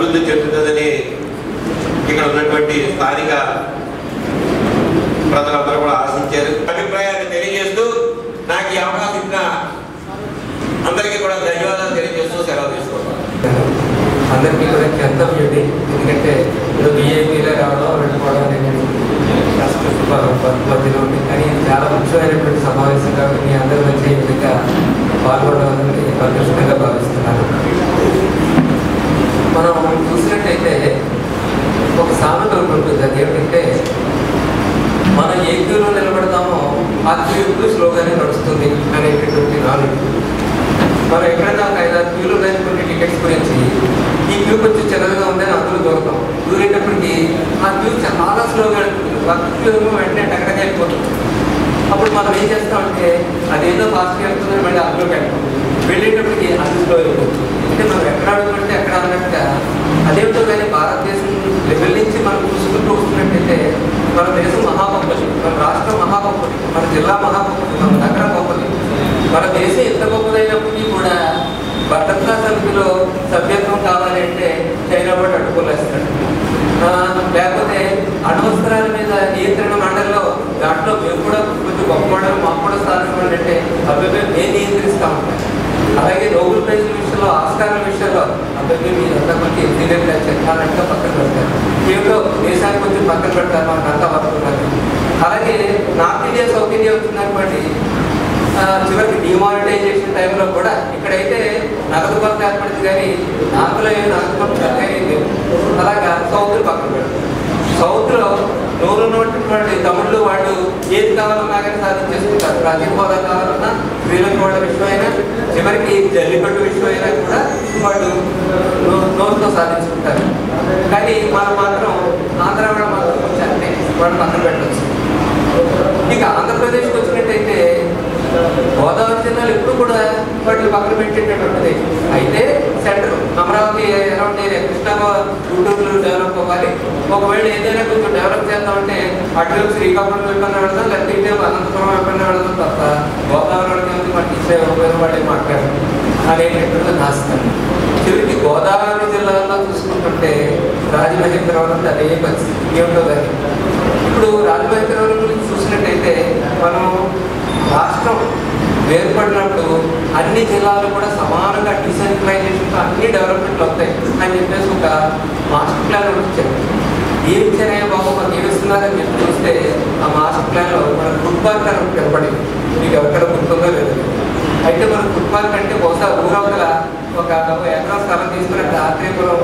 అభివృద్ధి చెందుతుందని ఇక్కడ ఉన్నటువంటి స్థానిక ప్రజలందరూ కూడా ఆశించారు. అభిప్రాయాన్ని తెలియజేస్తూ నాకు ఈ అవకాశం ఇచ్చిన అందరికీ కూడా ధన్యవాదాలు తెలియజేస్తూ సెలవు తీసుకుంటాను అందరికీ కూడా చెందం చేయండి. ఎందుకంటే ఇప్పుడు బీఏపీలో రావడం వెళ్ళిపోవడం అనేది ఉంది కానీ చాలా ముఖ్యమైనటువంటి సమావేశం కాబట్టి మీ అందరూ వచ్చే విధంగా పాల్గొనడం అనేది అదృష్టంగా భావిస్తున్నాను మనం చూసినట్టయితే ఒక సామెత ఉంటుంది అది ఏమిటంటే మనం ఏ క్యూలో నిలబడతామో ఆ క్యూ స్లోగానే నడుస్తుంది అనేటటువంటి నాలుగు. మనం ఎక్కడైనా ఒక ఐదారు క్యూలు టికెట్స్ గురించి. ఈ క్యూ కొంచెం చిన్నదిగా ఉందని అందులో దూరతాం. దూరేటప్పటికి ఆ క్యూ చాలా స్లోగా ఉంటుంది పక్క క్యూ వెంటనే టక్కడగా వెళ్ళిపోతుంది అప్పుడు మనం ఏం చేస్తామంటే అదేదో ఫాస్ట్గా వెళ్తుందని మళ్ళీ అందులోకి వెళ్తాం వెళ్ళేటప్పటికి అది స్లో అయిపోతుంది. అంటే మనం ఎక్కడ అడుగుతుంటే ఎక్కడ అన్నట్టుగా అదేమిటో కానీ భారతదేశం లెవెల్ నుంచి మనం చూసుకుంటూ వస్తున్నట్టయితే మన దేశం మహాగొప్పది మన రాష్ట్రం మహాగొప్పది మన జిల్లా మహాగొప్పది మన నగరం గొప్పది మన దేశం ఎంత గొప్పదైనప్పటికీ కూడా భద్రతా సమితిలో సభ్యత్వం కావాలి అంటే చైనా వాడు అడ్డుకోలేస్తాడు లేకపోతే అణవస్త్రాల మీద నియంత్రణ మండలిలో దాంట్లో మేము కూడా కొంచెం గొప్ప మండలం మాకు కూడా స్థానం అంటే అభివృద్ధి నేను నియంత్రిస్తా. ఉంటాను అలాగే నోబెల్ ప్రైజ్ విషయంలో ఆస్కారం విషయంలో అభివృద్ధి మీరంతా కొంచెం సీనియర్ చెప్పాలంటే పక్కన పెడతారు. ఏమిటో దేశానికి కొంచెం పక్కన పెడతారు మనకు అంతా వర్క్ అలాగే నార్త్ ఇండియా సౌత్ ఇండియా వచ్చిందనుకోండి చివరికి డిమానిటైజేషన్ టైంలో కూడా ఇక్కడైతే నగదు కొరత ఏర్పడింది కానీ నార్త్లో ఏం నగదు కొరత అలాగా సౌత్ పక్కన పెడతారు. సౌత్లో నోరు ఉన్నటువంటి తమిళ్ వాళ్ళు ఏది కావాలన్నా కానీ సాధించేసుకుంటారు. ప్రాచీన హోదా కావాలన్నా శ్రీలంక వాళ్ళ విషయమైనా చివరికి జల్లికట్టు విషయమైనా కూడా వాళ్ళు నోరుతో సాధించుకుంటారు. కానీ వాళ్ళు మాత్రం ఆంధ్ర వాళ్ళు మాత్రం కొంచెం అంటే వాళ్ళు పక్కన పెట్టవచ్చు ఇక ఆంధ్రప్రదేశ్కి వచ్చినట్టయితే గోదావరి జిల్లాలు ఎప్పుడు కూడా వాటిని పక్కన పెట్టేటటువంటిది. అమరావతి అరౌండ్ ఏరియా కృష్ణా గుంటూరులో డెవలప్ అవ్వాలి. ఒకవేళ ఏదైనా కొంచెం డెవలప్ చేద్దామంటే అటు శ్రీకాకుళం వెళ్ళిన వెళ్దాం లేకపోతే అనంతపురం వెళ్ళిన వెళదాం తప్ప గోదావరి వాళ్ళకి మనకి ఇచ్చే ఉపయోగం వాళ్ళే మాట్లాడారు అనేటటువంటి నాస్తాను చివరికి గోదావరి జిల్లాలో చూసుకుంటుంటే రాజమహేంద్రవరం అంటే అదే పరిస్థితి. ఏమిటో కానీ. ఇప్పుడు రాజమహేంద్రవరం గురించి చూసినట్టయితే మనం రాష్ట్రం ఏర్పడినప్పుడు అన్ని జిల్లాలు కూడా సమానంగా డిసెంట్రలైజేషన్తో అన్ని డెవలప్మెంట్లు వస్తాయి అని చెప్పేసి ఒక మాస్టర్ ప్లాన్ వచ్చారు ఏం ఏమి బాబు మాకు ఏమి ఇస్తున్నారని చెప్పి చూస్తే ఆ మాస్టర్ ప్లాన్లో మన ఫుడ్ పార్క్ అని ఏర్పడింది మీకు ఎక్కడ గుర్తుందో లేదు. అయితే మనం ఫుట్పాత్ కంటే బహుశా ఊరవతల ఒక ఎకరా స్థలం తీసుకుని అక్కడ ఆత్రేయపురం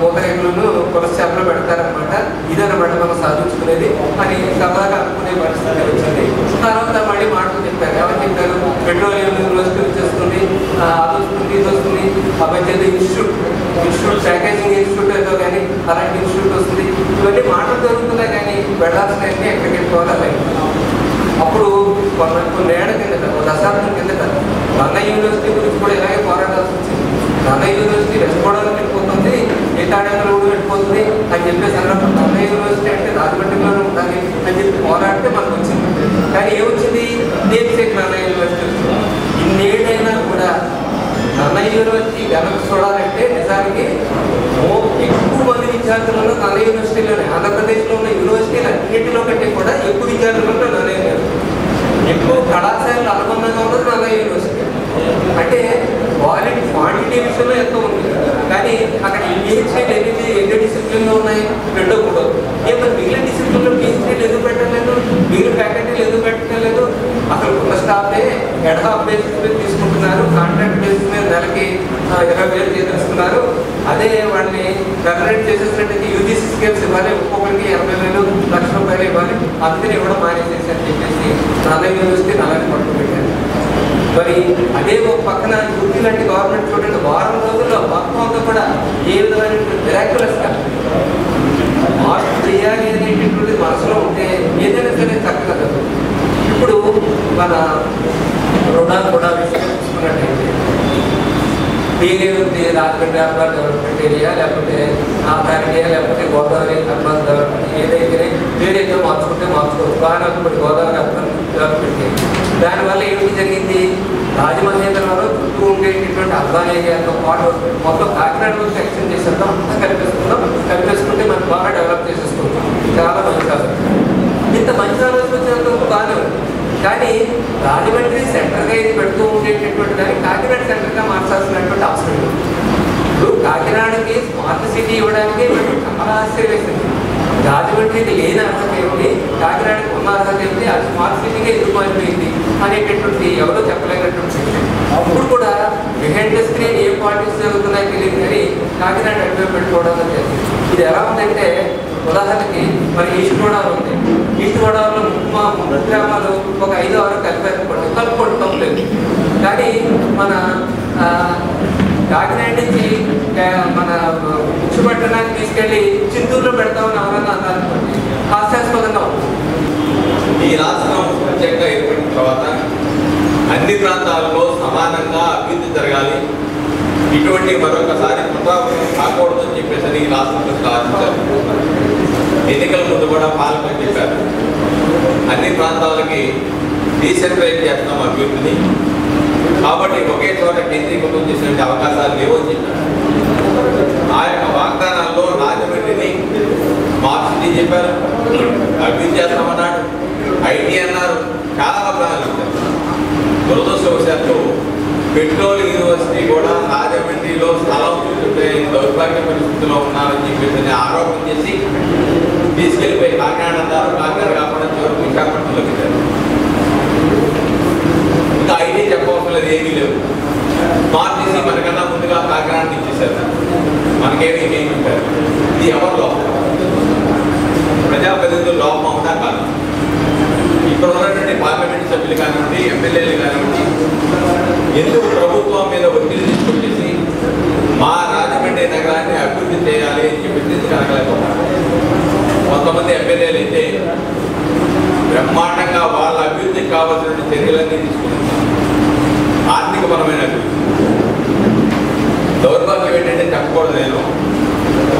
పూతరేకులను కొలస్టాప్లో పెడతారనమాట ఇదన్నమాట మనం సాధించుకునేది. అని సరదాగా అనుకునే పరిస్థితి వచ్చింది. తర్వాత మళ్ళీ మాటలు చెప్పారు. ఎవరు చెప్పారు? పెట్రోలియం యూనివర్సిటీ వచ్చేస్తుంది ఆ, అది వస్తుంది ఇది వస్తుంది. అబ్బాయి ఇన్స్టిట్యూట్ ఇన్స్టిట్యూట్ ప్యాకేజింగ్ ఇన్స్టిట్యూట్ ఏదో కానీ అలాంటి ఇన్స్టిట్యూట్ వస్తుంది. ఇవన్నీ మాటలు జరుగుతున్నాయి కానీ వెళ్ళాల్సిన ఎక్కడికి వెళ్ళిపోవాలి అప్పుడు కొన్ని కొన్నేళ్ళ కిందట ఒక దశాబ్దం కిందట నన్న యూనివర్సిటీ గురించి కూడా ఇలాగే పోరాడాల్సి వచ్చింది. నన్న యూనివర్సిటీ రెస్పోవడానికి పెట్టుకుంటుంది ఏటాడేంలో కూడా పెట్టుకుంటుంది అని చెప్పేసి అన్నప్పుడు నన్న యూనివర్సిటీ అంటే రాజమండ్రిలోనే ఉండాలి అని చెప్పి పోరాడితే మనకు వచ్చింది. కానీ ఏమొచ్చింది? నేర్చేకి నన్న యూనివర్సిటీ వచ్చింది. ఇన్నేళ్ళైనా కూడా నన్న యూనివర్సిటీ గనక చూడాలంటే నిజానికి ఎక్కువ మంది విద్యార్థులలో ఉన్న నల్ల యూనివర్సిటీలోనే. ఆంధ్రప్రదేశ్లో ఉన్న యూనివర్సిటీలు అన్నింటిలో కంటే కూడా ఎక్కువ విద్యార్థులు ఉన్న నల్ల యూనివర్సిటీ. ఎక్కువ కళాశాలలు అనుబంధంగా ఉన్నది నల్ల యూనివర్సిటీ. అంటే క్వాలిటీ క్వాంటిటీ విషయంలో ఎంతో ఉంది కానీ అక్కడ పిహెచ్డీలు ఎన్ని ఎన్ని డిసిప్లిన్లు ఉన్నాయి? రెండో కూడా. ఏ మరి మిగిలిన డిసిప్లిన్లో పిహెచ్డీలు ఎందుకు పెట్టలేదు మిగిలిన ఫ్యాకల్టీలు ఎందుకు పెట్టలేదు. అసలు ఉన్న స్టాఫే హెడ్ హాఫ్ బేసిస్ మీద తీసుకుంటున్నారు కాంట్రాక్ట్ బేసిస్ మీద నెలకి ఇరవై వేలు చేస్తున్నారు అదే వాడిని రెగ్యులేట్ చేసేసినట్టయితే యూజీసీ స్కేల్స్ ఇవ్వాలి ఒక్కొక్కరికి ఎనభై వేలు లక్ష రూపాయలు ఇవ్వాలి అందుకని ఇవ్వడం మానేసేసి అని చెప్పేసి నాన్న యూనివర్సిటీ నల్లని పడుతుంది. మరి అదే ఒక పక్కన గుర్తి లాంటి గవర్నమెంట్ చూడండి వారం రోజుల్లో మొత్తం అంతా కూడా ఏ విధమైనటువంటి మిరాక్యులస్గా మార్పు చేయాలి అనేటటువంటి మనసులో ఉంటే ఏదైనా సరే చక్కగా ఇప్పుడు మన రుణాలు కూడా విషయం తీసుకున్నట్టయితే పేరే ఉంది రాజగడ్డ అర్బన్ డెవలప్మెంట్ ఏరియా లేకపోతే ఆధారిటీ లేకపోతే గోదావరి అర్బన్ డెవలప్మెంట్ ఏదైతే ఏదైతే మార్చుకుంటే మార్చుకోవచ్చు బాగా గోదావరి అర్బన్ డెవలప్మెంట్ ఏరియా. దానివల్ల ఏమిటి జరిగింది? రాజమహేంద్రవరం చుట్టూ ఉండేటటువంటి అర్బన్ పాటు మొత్తం కాకినాడ నుంచి ఎక్స్టెండ్ చేసేద్దాం అంతా కలిపేసుకుందాం. కనిపిస్తుంటే మనం బాగా డెవలప్ చేసేసుకుంటాం చాలా మంచి ఆలోచన. ఇంత మంచి ఆలోచన వచ్చినందుకు బాగానే ఉంది కానీ రాజమండ్రి సెంటర్గా ఇది పెడుతూ ఉండేటటువంటి దాన్ని కాకినాడ సెంటర్గా మార్చాల్సినటువంటి అవసరం లేదు. ఇప్పుడు కాకినాడకి స్మార్ట్ సిటీ ఇవ్వడానికి మనకు చాలా ఆశ్చర్యవేసింది రాజమండ్రికి లేని అర్హత ఏమిటి? కాకినాడకి ఉన్న అర్హత ఏమిటి? అది స్మార్ట్ సిటీగా ఎందుకు మారిపోయింది? అనేటటువంటి ఎవరో చెప్పలేనటువంటి విషయం అప్పుడు కూడా బిహైండ్ ద స్క్రీన్ ఏ పార్టీస్ జరుగుతున్నాయి తెలియదు కానీ కాకినాడ అడ్వే పెట్టుకోవడం జరిగింది ఇది ఎలా ఉందంటే ఉదాహరణకి మరి ఈస్ట్ గోదావరి ఉంది. ఈస్ట్ గోదావరిలో మా ముగ్గురు గ్రామాలు ఒక ఐదు ఆరు కలిపారు కలుపుకోవడం తప్పలేదు కానీ మన కాకినాడ నుంచి మన మన ముచ్చుపట్టణానికి తీసుకెళ్ళి చింతూరులో పెడతామని ఎవరన్నా అన్నారనుకోండి హాస్యాస్పదంగా ఉంటుంది. ఈ రాష్ట్రం ప్రత్యేకంగా ఏర్పడిన తర్వాత అన్ని ప్రాంతాల్లో సమానంగా అభివృద్ధి జరగాలి. ఇటువంటి మరొకసారి పునరావృతం కాకూడదని అని చెప్పేసి అని ఈ రాష్ట్ర ఆశించారు. ఎన్నికల ముందు కూడా పాల్గొని చెప్పారు. అన్ని ప్రాంతాలకి డీసెంట్రైజ్ చేస్తాం అభివృద్ధిని. కాబట్టి ఒకే చోట కేంద్రీకృతం చేసినటువంటి అవకాశాలు లేవు అని చెప్పారు. ఆ యొక్క వాగ్దానాల్లో రాజమండ్రిని మార్చి చెప్పారు. అభివృద్ధి చేస్తామన్నాడు. ఐటీ అన్నారు. చాలా ప్రాణాలు ఇచ్చారు. దురదృష్టవశాత్తు పెట్రోల్ యూనివర్సిటీ కూడా రాజమండ్రిలో స్థలం చూస్తుంటే దౌర్భాగ్య పరిస్థితిలో ఉన్నారని చెప్పేసి ఆరోపణ చేసి తీసుకెళ్ళిపోయి కాకినాడ అన్నారు కాకినాడ కాకుండా చివరికి విశాఖపట్నంలో పెట్టారు ఇంకా ఐటీ చెప్పవలసిన ఏమీ లేవు. స్మార్ట్ మనకన్నా ముందుగా కాకినాడ ఇచ్చేసారు మనకేమీ ఏమి ఇది ఎవరి లోపం? ప్రజాప్రతినిధుల లోపం ఇక్కడ ఉన్నటువంటి పార్లమెంట్ సభ్యులు కానివ్వండి ఎమ్మెల్యేలు కానివ్వండి ఎందుకు ప్రభుత్వం మీద ఒత్తిడి తీసుకొచ్చేసి మా రాజమండ్రి నగరాన్ని అభివృద్ధి చేయాలి అని చెప్పి ఎందుకు కొంతమంది ఎమ్మెల్యేలు అయితే బ్రహ్మాండంగా వాళ్ళ అభివృద్ధికి కావాల్సిన చర్యలన్నీ తీసుకుంటున్నారు ఆర్థికపరమైన అభివృద్ధి. దౌర్భాగ్యం ఏంటంటే చెప్పకూడదు నేను.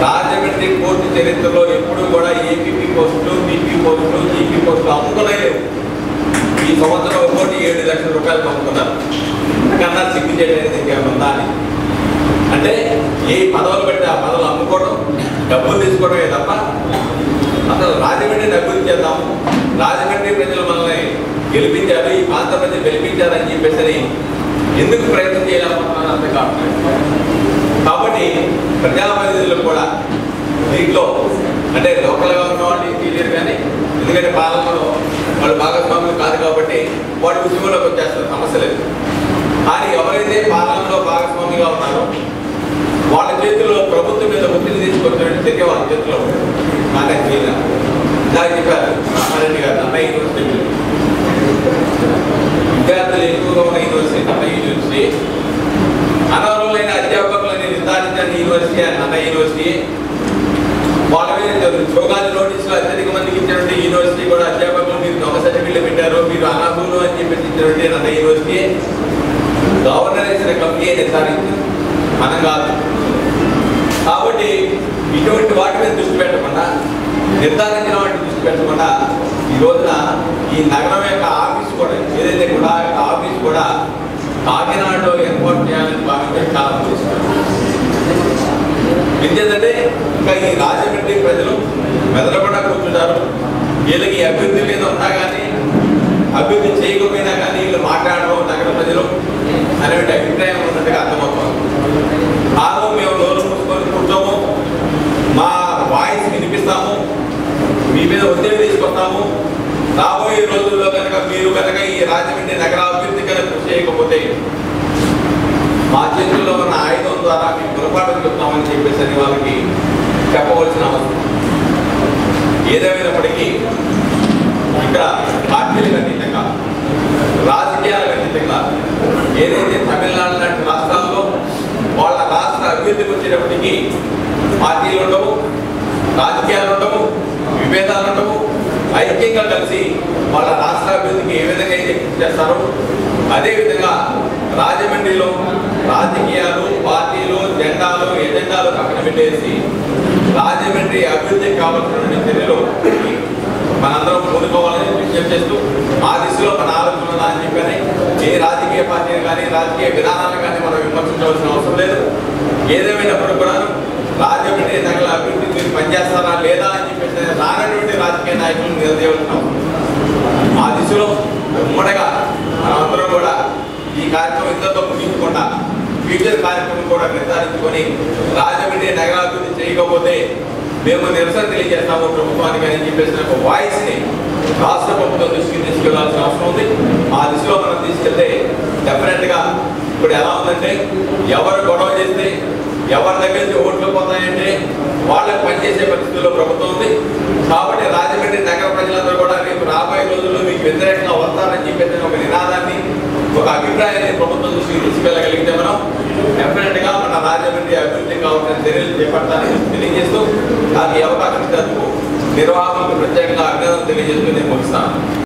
రాజమండ్రి కోర్టు చరిత్రలో ఎప్పుడు కూడా ఏపీపీ పోస్టులు బీపీ పోస్టులు జీపీ పోస్టులు అమ్ముకునే లేవు. ఈ సంవత్సరం కోటి ఏడు లక్షల రూపాయలు అమ్ముకున్నారు. కన్నా సిగ్గు చేయడానికి ఇంకేమన్నా అని. అంటే ఏ పదవులు పెట్టి ఆ పదవులు అమ్ముకోవడం డబ్బులు తీసుకోవడమే తప్ప అసలు రాజమండ్రిని అభివృద్ధి చేద్దాము రాజమండ్రి ప్రజలు మనల్ని గెలిపించారు ఈ ప్రాంత ప్రజలు గెలిపించారని చెప్పేసి ఎందుకు ప్రయత్నం చేయాలనుకుంటున్నాను అంతే కావట్లేదు. కాబట్టి ప్రజాప్రతినిధులు కూడా దీంట్లో అంటే లోకల్ గవర్నమెంట్ తెలియదు కానీ ఎందుకంటే పాలనలో వాళ్ళు భాగస్వాములు కాదు కాబట్టి వాడి ఉద్యమంలోకి వచ్చేస్తారు సమస్య లేదు. కానీ ఎవరైతే పాలనలో భాగస్వామిగా ఉన్నారో వాళ్ళ చేతుల్లో ప్రభుత్వం మీద ఒత్తిడి తీసుకొచ్చినట్టు చర్య వాళ్ళ చేతిలో ఉంది. కానీ అది చేయలేదు చెప్పారు. రామారెడ్డి గారు అన్నయ్య యూనివర్సిటీ. విద్యార్థులు ఎక్కువగా ఉన్న యూనివర్సిటీ అన్న యూనివర్సిటీ అనర్హులైన అధ్యాపకులని నిర్ధారించిన యూనివర్సిటీ అని అన్న యూనివర్సిటీ వాళ్ళ మీద ఉద్యోగాలు నోటీసులు అత్యధిక మందికి ఇచ్చినటువంటి యూనివర్సిటీ కూడా అధ్యాపకులు మీరు దొంగ సర్టిఫికెట్లు పెట్టారు మీరు అనర్హులు అని చెప్పేసి ఇచ్చినటువంటి అన్న యూనివర్సిటీ గవర్నర్ ఇచ్చిన కంపెనీ నిర్ధారించింది? మనం కాదు. కాబట్టి ఇటువంటి వాటి మీద దృష్టి పెట్టకుండా నిర్ధారించిన వాటిని దృష్టి పెట్టకుండా రోజున ఈ నగరం యొక్క ఆఫీస్ కూడా ఏదైతే కూడా యొక్క ఆఫీస్ కూడా కాకినాడలో ఏర్పాటు చేయాలని భాగంగా చాలా ఎందుకంటే ఇంకా ఈ రాజమండ్రి ప్రజలు మెదలకుండా కూర్చున్నారు వీళ్ళకి అభివృద్ధి మీద ఉన్నా కానీ అభివృద్ధి చేయకపోయినా కానీ వీళ్ళు మాట్లాడడం నగర ప్రజలు అనేటువంటి అభిప్రాయం ఉన్నట్టుగా అర్థమవుతుంది. కాదు మేము నోరు మూసుకొని కూర్చోము మా వాయిస్ వినిపిస్తాము. మీ మీద ఒత్తిడి తీసుకొస్తాము. రాబోయే రోజుల్లో కనుక మీరు కనుక ఈ రాజమండ్రి నగర అభివృద్ధి కనుక కృషి చేయకపోతే మా చేతుల్లో ఉన్న ఆయుధం ద్వారా మీకు పొరపాటు చెప్తామని చెప్పేసి అని వాళ్ళకి చెప్పవలసిన అవసరం. ఏదేమైనప్పటికీ ఇక్కడ పార్టీలకు అతీతంగా రాజకీయాలకు అతీతంగా ఏదైతే తమిళనాడు లాంటి రాష్ట్రాల్లో వాళ్ళ రాష్ట్ర అభివృద్ధికి వచ్చేటప్పటికీ పార్టీలు ఉండవు రాజకీయాలు ఉండవు విభేదాలు ఐక్యంగా కలిసి వాళ్ళ రాష్ట్ర అభివృద్ధికి ఏ విధంగా అయితే చేస్తారో అదేవిధంగా రాజమండ్రిలో రాజకీయాలు పార్టీలు జెండాలు ఎజెండాలు పక్కన పెట్టేసి రాజమండ్రి అభివృద్ధికి కావాల్సిన చర్యలు మనందరం కోరుకోవాలని విజ్ఞప్తి చేస్తూ ఆ దిశలో మన ఆలోచన అని చెప్పని ఏ రాజకీయ పార్టీని కానీ రాజకీయ విధానాలను కానీ మనం విమర్శించవలసిన అవసరం లేదు. ఏదేమైనప్పుడు కూడా రాజమండ్రి నగల అభివృద్ధి మీరు పనిచేస్తారా లేదా అని చెప్పేసి రానటువంటి రాజకీయ నాయకులను నిలదీయవలసిన అవసరం ఆ దిశలో ఉమ్మడిగా మనందరం కూడా ఈ కార్యక్రమం ఇంతతో ముగించకుండా ఫ్యూచర్ కార్యక్రమం కూడా నిర్ధారించుకొని రాజమండ్రి నగరాభివృద్ధి చేయకపోతే మేము నిరసన తెలియజేస్తాము ప్రభుత్వానికి అని చెప్పేసిన ఒక వాయిస్ని రాష్ట్ర ప్రభుత్వం దృష్టికి తీసుకెళ్ళాల్సిన అవసరం ఉంది. ఆ దిశలో మనం తీసుకెళ్తే డెఫినెట్గా ఇప్పుడు ఎలా ఉందంటే ఎవరు గొడవ చేస్తే ఎవరి దగ్గర నుంచి ఓట్లు పోతాయంటే వాళ్ళకి పనిచేసే పరిస్థితుల్లో ప్రభుత్వం ఉంది. కాబట్టి రాజమండ్రి నగర ప్రజలందరూ కూడా రేపు రాబోయే రోజుల్లో మీకు వ్యతిరేకంగా వస్తారని చెప్పేసి ఒక నినాదాన్ని ఒక అభిప్రాయాన్ని ప్రభుత్వం దృష్టికి తీసుకెళ్ళగలిగితే మనం డెఫినెట్గా మన రాజమండ్రి అభివృద్ధి కావాల్సిన చర్యలు చేపడతానని తెలియజేస్తూ నాకు అవకాశం ఇచ్చినందుకు నిర్వాహకులకు ప్రత్యేకంగా అభినందనలు తెలియజేస్తూ నేను ముగిస్తాను.